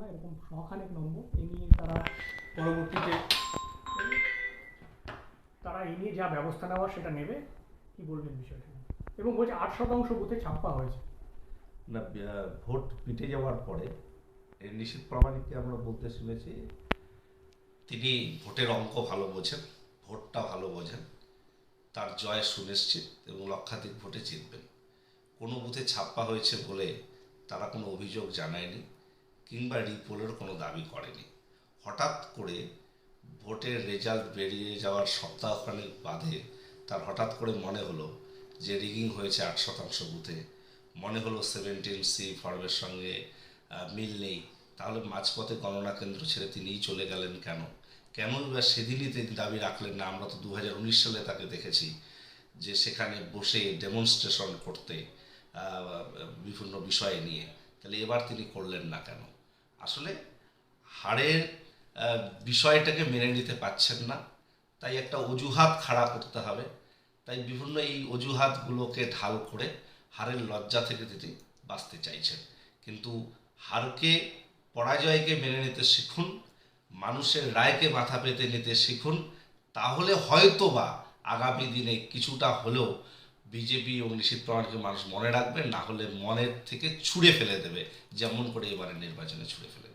না এরকম শখানেক নম্বর, এ নিয়ে তারা পরবর্তীতে তারা এই নিয়ে যা ব্যবস্থা নেওয়ার সেটা নেবে। কি বলবেন বিষয়টা? এবং বলছে আট শতাংশ বুথে ছাপ্পা হয়েছে। না ভোট পিটে যাওয়ার পরে নিশীত প্রামাণিককে আমরা বলতে শুনেছি, তিনি ভোটের অঙ্ক ভালো বোঝেন, ভোটটা ভালো বোঝেন, তার জয় সুনিশ্চিত এবং লক্ষাধিক ভোটে জিতবেন। কোনো বুথে ছাপ্পা হয়েছে বলে তারা কোনো অভিযোগ জানায়নি। কিংবা রিপোলের কোনো দাবি করেনি। হঠাৎ করে ভোটের রেজাল্ট বেরিয়ে যাওয়ার সপ্তাহখানেক বাদে তার হঠাৎ করে মনে হলো যে রিগিং হয়েছে আট শতাংশ বুথে। মনে হলো সেভেন্টিন সি ফর্মের সঙ্গে মিল নেই। তাহলে মাঝপথে গণনা কেন্দ্র ছেড়ে তিনিই চলে গেলেন কেন? কেমন বা সেদিনই তিনি দাবি রাখলেন না? আমরা তো দু হাজার উনিশ সালে তাকে দেখেছি যে সেখানে বসে ডেমনস্ট্রেশন করতে বিভিন্ন বিষয় নিয়ে। তাহলে এবার তিনি করলেন না কেন? আসলে হাড়ের বিষয়টাকে মেনে নিতে পারছেন না। তাই একটা অজুহাত খাড়া করতে হবে। তাই বিভিন্ন এই অজুহাতগুলোকে ঢাল করে হাড়ের লজ্জা থেকে তিনি বাঁচতে চাইছেন। কিন্তু হারকে পরাজয়কে মেনে নিতে শিখুন, মানুষের রায়কে মাথা পেতে নিতে শিখুন, তাহলে হয়তো বা আগামী দিনে কিছুটা হলেও বিজেপি এবং নিশীত পাওয়ারকে মানুষ মনে রাখবে, না হলে মনের থেকে ছুড়ে ফেলে দেবে, যেমন করে এবারের নির্বাচনে ছুঁড়ে ফেলে